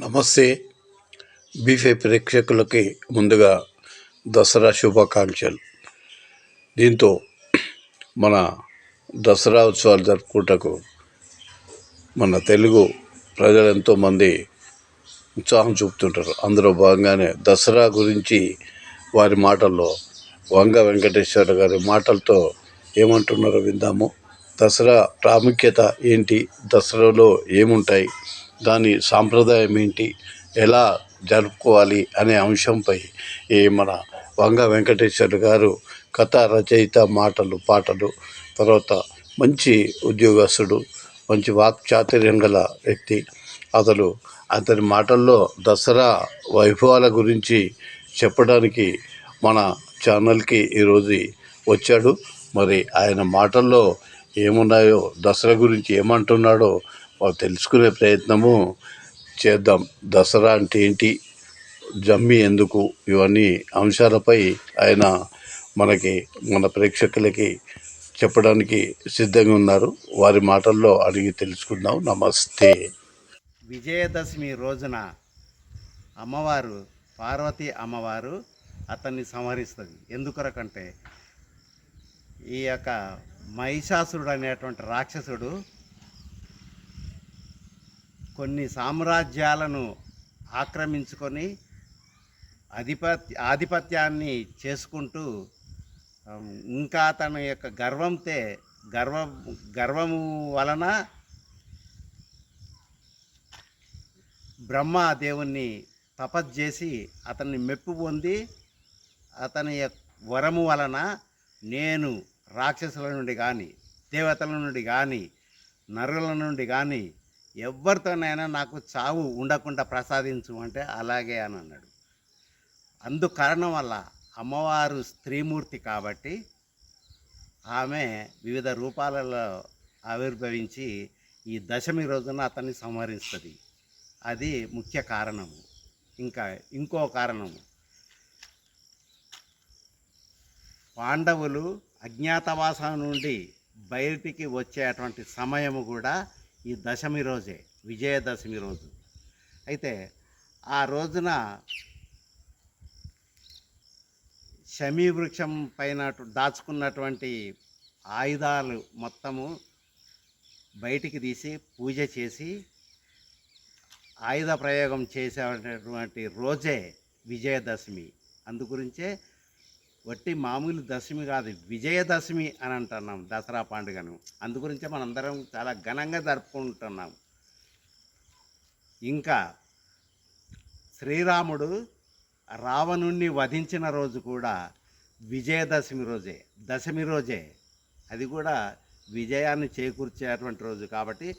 నమస్తే. బీఫే ప్రేక్షకులకి ముందుగా దసరా శుభాకాంక్షలు. దీంతో మన దసరా ఉత్సవాలు జరుపుకుంటకు మన తెలుగు ప్రజలు ఎంతోమంది ఉత్సాహం చూపుతుంటారు. అందులో భాగంగానే దసరా గురించి వారి మాటల్లో వంగ వెంకటేశ్వర గారి మాటలతో ఏమంటున్నారో విందాము. దసరా ప్రాముఖ్యత ఏంటి? దసరాలో ఏముంటాయి? దాని సాంప్రదాయం ఏంటి? ఎలా జరుపుకోవాలి అనే అంశంపై ఈ మన వంగ వెంకటేశ్వర గారు కథ రచయిత మాటలు పాటలు తర్వాత మంచి ఉద్యోగస్తుడు మంచి వాక్చాతుర్యం గల వ్యక్తి. అతడు అతని మాటల్లో దసరా వైభవాల గురించి చెప్పడానికి మన ఛానల్కి ఈరోజు వచ్చాడు. మరి ఆయన మాటల్లో ఏమున్నాయో దసరా గురించి ఏమంటున్నాడో వాళ్ళు తెలుసుకునే ప్రయత్నము చేద్దాం. దసరా అంటే ఏంటి? జమ్మి ఎందుకు? ఇవన్నీ అంశాలపై ఆయన మనకి మన ప్రేక్షకులకి చెప్పడానికి సిద్ధంగా ఉన్నారు. వారి మాటల్లో అడిగి తెలుసుకుందాం. నమస్తే. విజయదశమి రోజున అమ్మవారు పార్వతి అమ్మవారు అతన్ని సంహరిస్తుంది. ఎందుకొరకంటే ఈ యొక్క మహిషాసురుడు అనేటువంటి రాక్షసుడు కొన్ని సామ్రాజ్యాలను ఆక్రమించుకొని అధిపత్య ఆధిపత్యాన్ని చేసుకుంటూ ఇంకా తన యొక్క గర్వంతే గర్వ గర్వము వలన బ్రహ్మ దేవుణ్ణి తపస్సు చేసి అతన్ని మెప్పు పొంది అతని యొక్క వరము వలన నేను రాక్షసుల నుండి కానీ దేవతల నుండి కానీ నరుల నుండి కానీ ఎవరితోనైనా నాకు చావు ఉండకుండా ప్రసాదించు అంటే అలాగే అని అన్నాడు. అందు కారణం వల్ల అమ్మవారు స్త్రీమూర్తి కాబట్టి ఆమె వివిధ రూపాలలో ఆవిర్భవించి ఈ దశమి రోజున అతన్ని సంహరిస్తుంది. అది ముఖ్య కారణము. ఇంకా ఇంకో కారణము. పాండవులు అజ్ఞాతవాసం నుండి బయటికి వచ్చేటువంటి సమయము కూడా ఈ దశమి రోజే విజయదశమి రోజు. అయితే ఆ రోజున శమీ వృక్షం పైన దాచుకున్నటువంటి ఆయుధాలు మొత్తము బయటికి తీసి పూజ చేసి ఆయుధ ప్రయోగం చేసేటటువంటి రోజే విజయదశమి. అందుగురించే వట్టి మామూలు దశమి కాదు విజయదశమి అని అంటున్నాం దసరా పండుగను. అందుగురించే మనందరం చాలా ఘనంగా జరుపుకుంటున్నాం. ఇంకా శ్రీరాముడు రావణుణ్ణి వధించిన రోజు కూడా విజయదశమి రోజే దశమి రోజే. అది కూడా విజయాన్ని చేకూర్చేటువంటి రోజు కాబట్టి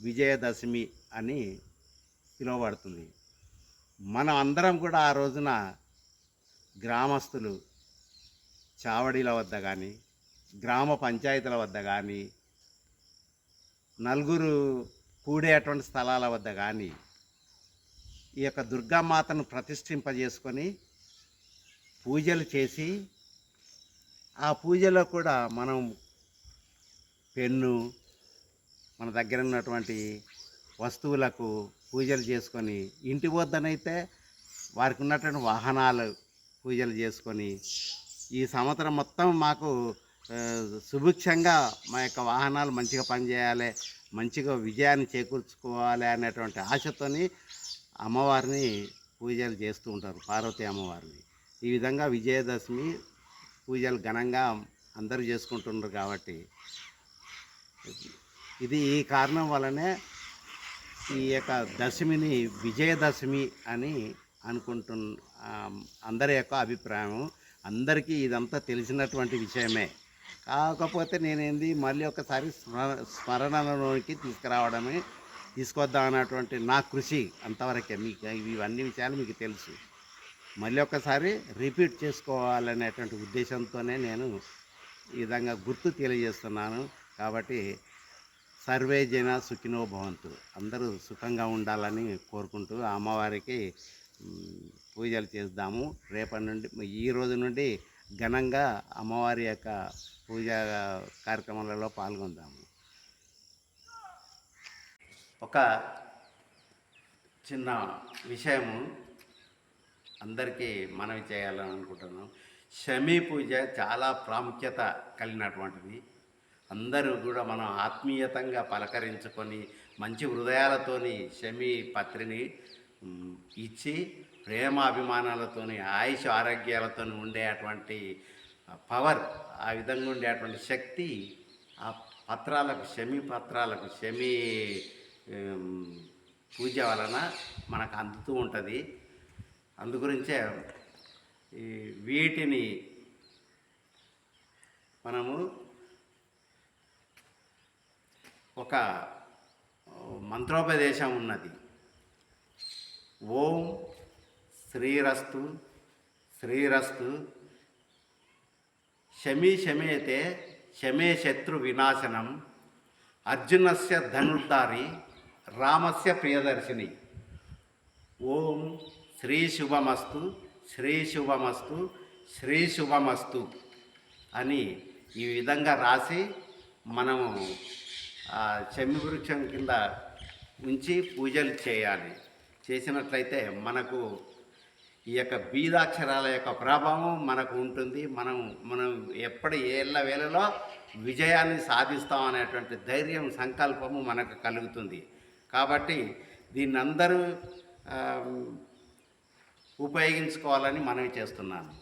విజయదశమి అని పిలువబడుతుంది. మనం అందరం కూడా ఆ రోజున గ్రామస్తులు చావడీల వద్ద కానీ గ్రామ పంచాయతీల వద్ద కానీ నలుగురు కూడేటువంటి స్థలాల వద్ద కానీ ఈ యొక్క దుర్గామాతను ప్రతిష్ఠింపజేసుకొని పూజలు చేసి ఆ పూజలో కూడా మనం పెన్ను మన దగ్గర ఉన్నటువంటి వస్తువులకు పూజలు చేసుకొని ఇంటి వద్దనైతే వారికి ఉన్నటువంటి వాహనాలు పూజలు చేసుకొని ఈ సంవత్సరం మొత్తం మాకు సుభిక్షంగా మా యొక్క వాహనాలు మంచిగా పనిచేయాలి మంచిగా విజయాన్ని చేకూర్చుకోవాలి అనేటువంటి ఆశతోని అమ్మవారిని పూజలు చేస్తూ ఉంటారు పార్వతీ అమ్మవారిని. ఈ విధంగా విజయదశమి పూజలు ఘనంగా అందరూ చేసుకుంటున్నారు కాబట్టి. ఇది ఈ కారణం వల్లనే ఈ యొక్క దశమిని విజయదశమి అని అనుకుంటున్న అందరి యొక్క అభిప్రాయం అందరికీ ఇదంతా తెలిసినటువంటి విషయమే. కాకపోతే నేనేంది మళ్ళీ ఒకసారి స్మరణ స్మరణలోనికి తీసుకురావడమే తీసుకొద్దాం అన్నటువంటి నా కృషి అంతవరకే. మీకు ఇవన్నీ విషయాలు మీకు తెలుసు. మళ్ళీ ఒకసారి రిపీట్ చేసుకోవాలనేటువంటి ఉద్దేశంతోనే నేను ఈ విధంగా గుర్తు తెలియజేస్తున్నాను. కాబట్టి సర్వే జన సుఖినో భవంతు. అందరూ సుఖంగా ఉండాలని కోరుకుంటూ అమ్మవారికి పూజలు చేద్దాము రేపటి నుండి ఈ రోజు నుండి ఘనంగా అమ్మవారి యొక్క పూజా కార్యక్రమాలలో పాల్గొందాము. ఒక చిన్న విషయము అందరికీ మనవి చేయాలని అనుకుంటున్నాం. శమీ పూజ చాలా ప్రాముఖ్యత కలిగినటువంటిది. అందరూ కూడా మనం ఆత్మీయతంగా పలకరించుకొని మంచి హృదయాలతోని శమీ పత్రిని ఇచ్చి ప్రేమ అభిమానాలతోని ఆయుష్ ఆరోగ్యాలతో ఉండేటువంటి పవర్ ఆ విధంగా ఉండేటువంటి శక్తి ఆ పత్రాలకు శమి పత్రాలకు శమి పూజ వలన మనకు అందుతూ ఉంటుంది. అందుగురించే ఈ వీటిని మనము ఒక మంత్రోపదేశం ఉన్నది. ఓం శ్రీరస్తు శ్రీరస్తు శమీ శమేతే శమే శత్రు వినాశనం అర్జునస్య ధనుర్ధారి రామస్య ప్రియదర్శిని. ఓం శ్రీ శుభమస్తు శ్రీ శుభమస్తు శ్రీ శుభమస్తు అని ఈ విధంగా రాసి మనము ఆ చెమ్మి వృక్షం కింద ఉంచి పూజలు చేయాలి. చేసినట్లయితే మనకు ఈ యొక్క బీదాక్షరాల యొక్క ప్రభావం మనకు ఉంటుంది. మనం మనం ఎప్పటి ఏళ్ళ వేళలో విజయాన్ని సాధిస్తాం అనేటువంటి ధైర్యం సంకల్పము మనకు కలుగుతుంది. కాబట్టి దీన్ని అందరూ ఉపయోగించుకోవాలని మనవి చేస్తున్నాను.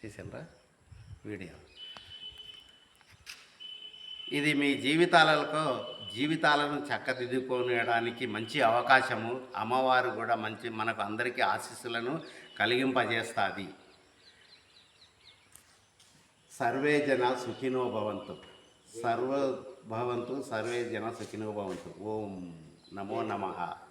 తీసేనరా వీడియో. ఇది మీ జీవితాలకు జీవితాలను చక్కదిద్దుకోవడానికి మంచి అవకాశము. అమ్మవారు కూడా మంచి మనకు అందరికీ ఆశీస్సులను కలిగింపజేస్తుంది. సర్వే జన సుఖినో భవంతు. సర్వ భవంతు సర్వే జన సుఖినో భవంతు. ఓం నమో నమః.